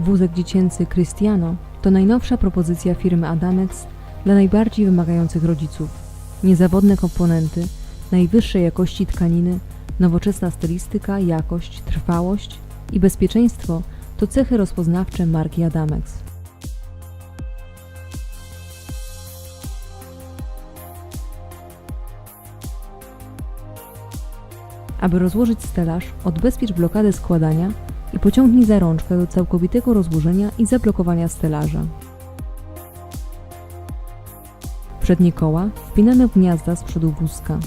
Wózek dziecięcy Cristiano to najnowsza propozycja firmy Adamex dla najbardziej wymagających rodziców. Niezawodne komponenty, najwyższej jakości tkaniny, nowoczesna stylistyka, jakość, trwałość i bezpieczeństwo to cechy rozpoznawcze marki Adamex. Aby rozłożyć stelaż, odbezpiecz blokadę składania i pociągnij za rączkę do całkowitego rozłożenia i zablokowania stelaża. Przednie koła wpinamy w gniazda z przodu wózka.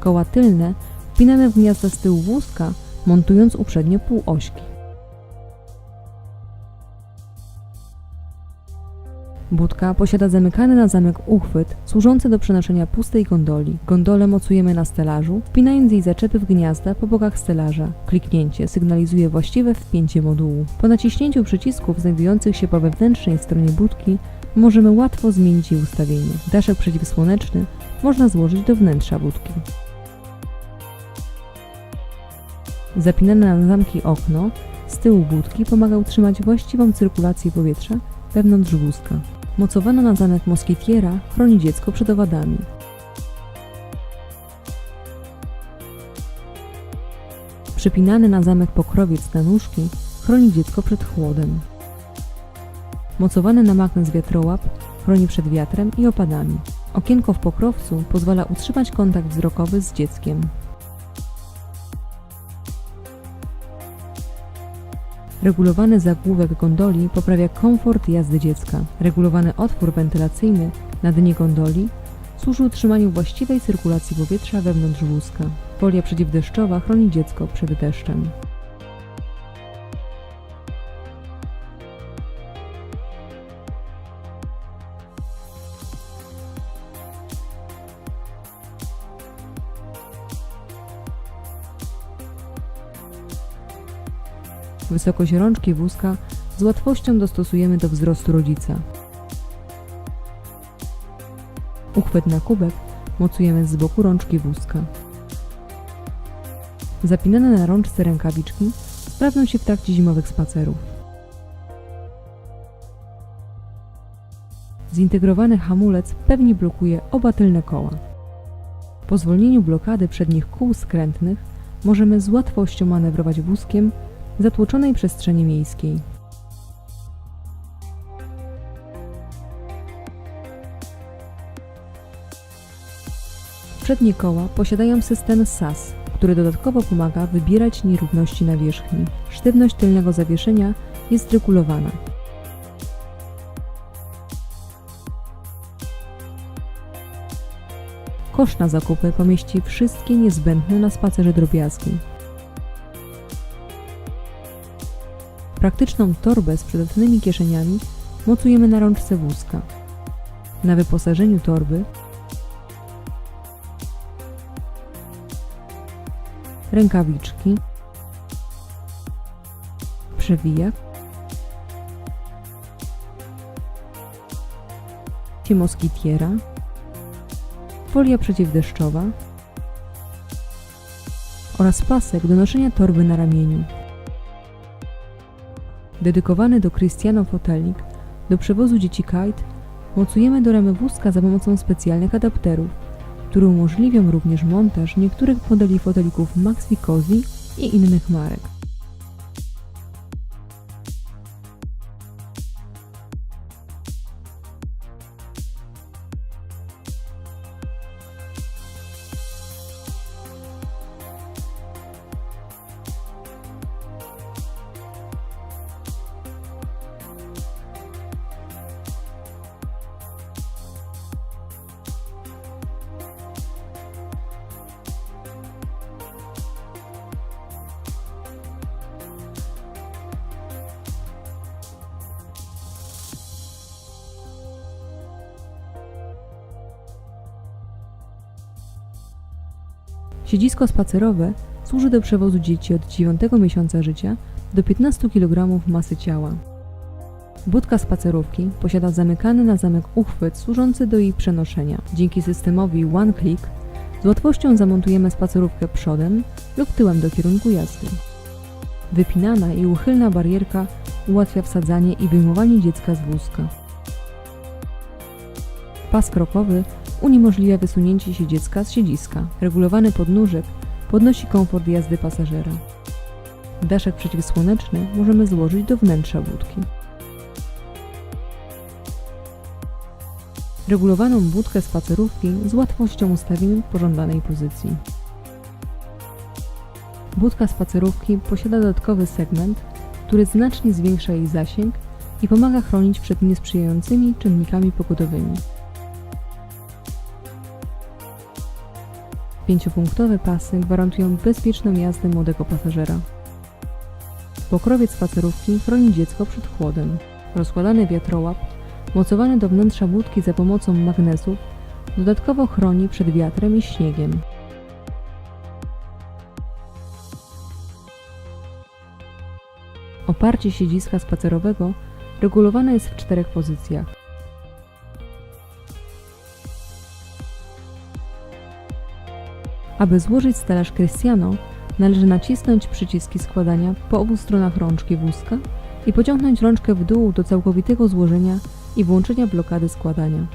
Koła tylne wpinamy w gniazda z tyłu wózka, montując uprzednio półośki. Budka posiada zamykany na zamek uchwyt służący do przenoszenia pustej gondoli. Gondolę mocujemy na stelażu, wpinając jej zaczepy w gniazda po bokach stelaża. Kliknięcie sygnalizuje właściwe wpięcie modułu. Po naciśnięciu przycisków znajdujących się po wewnętrznej stronie budki możemy łatwo zmienić jej ustawienie. Daszek przeciwsłoneczny można złożyć do wnętrza budki. Zapinane na zamki okno z tyłu budki pomaga utrzymać właściwą cyrkulację powietrza wewnątrz wózka. Mocowana na zamek moskitiera chroni dziecko przed owadami. Przypinany na zamek pokrowiec na nóżki chroni dziecko przed chłodem. Mocowany na magnes wiatrołap chroni przed wiatrem i opadami. Okienko w pokrowcu pozwala utrzymać kontakt wzrokowy z dzieckiem. Regulowany zagłówek gondoli poprawia komfort jazdy dziecka. Regulowany otwór wentylacyjny na dnie gondoli służy utrzymaniu właściwej cyrkulacji powietrza wewnątrz wózka. Folia przeciwdeszczowa chroni dziecko przed deszczem. Wysokość rączki wózka z łatwością dostosujemy do wzrostu rodzica. Uchwyt na kubek mocujemy z boku rączki wózka. Zapinane na rączce rękawiczki sprawdzą się w trakcie zimowych spacerów. Zintegrowany hamulec pewnie blokuje oba tylne koła. Po zwolnieniu blokady przednich kół skrętnych możemy z łatwością manewrować wózkiem zatłoczonej przestrzeni miejskiej. Przednie koła posiadają system SAS, który dodatkowo pomaga wybierać nierówności na wierzchni. Sztywność tylnego zawieszenia jest regulowana. Kosz na zakupy pomieści wszystkie niezbędne na spacerze drobiazgi. Praktyczną torbę z przydatnymi kieszeniami mocujemy na rączce wózka. Na wyposażeniu torby rękawiczki, przewijak, moskitiera, folia przeciwdeszczowa oraz pasek do noszenia torby na ramieniu. Dedykowany do Cristiano fotelik do przewozu dzieci kite mocujemy do ramy wózka za pomocą specjalnych adapterów, które umożliwią również montaż niektórych modeli fotelików Maxi Cozy i innych marek. Siedzisko spacerowe służy do przewozu dzieci od 9 miesiąca życia do 15 kg masy ciała. Budka spacerówki posiada zamykany na zamek uchwyt służący do jej przenoszenia. Dzięki systemowi One Click z łatwością zamontujemy spacerówkę przodem lub tyłem do kierunku jazdy. Wypinana i uchylna barierka ułatwia wsadzanie i wyjmowanie dziecka z wózka. Pas krokowy uniemożliwia wysunięcie się dziecka z siedziska. Regulowany podnóżek podnosi komfort jazdy pasażera. Daszek przeciwsłoneczny możemy złożyć do wnętrza budki. Regulowaną budkę spacerówki z łatwością ustawimy w pożądanej pozycji. Budka spacerówki posiada dodatkowy segment, który znacznie zwiększa jej zasięg i pomaga chronić przed niesprzyjającymi czynnikami pogodowymi. Pięciopunktowe pasy gwarantują bezpieczną jazdę młodego pasażera. Pokrowiec spacerówki chroni dziecko przed chłodem. Rozkładany wiatrołap, mocowany do wnętrza budki za pomocą magnesów, dodatkowo chroni przed wiatrem i śniegiem. Oparcie siedziska spacerowego regulowane jest w czterech pozycjach. Aby złożyć stelaż Cristiano, należy nacisnąć przyciski składania po obu stronach rączki wózka i pociągnąć rączkę w dół do całkowitego złożenia i włączenia blokady składania.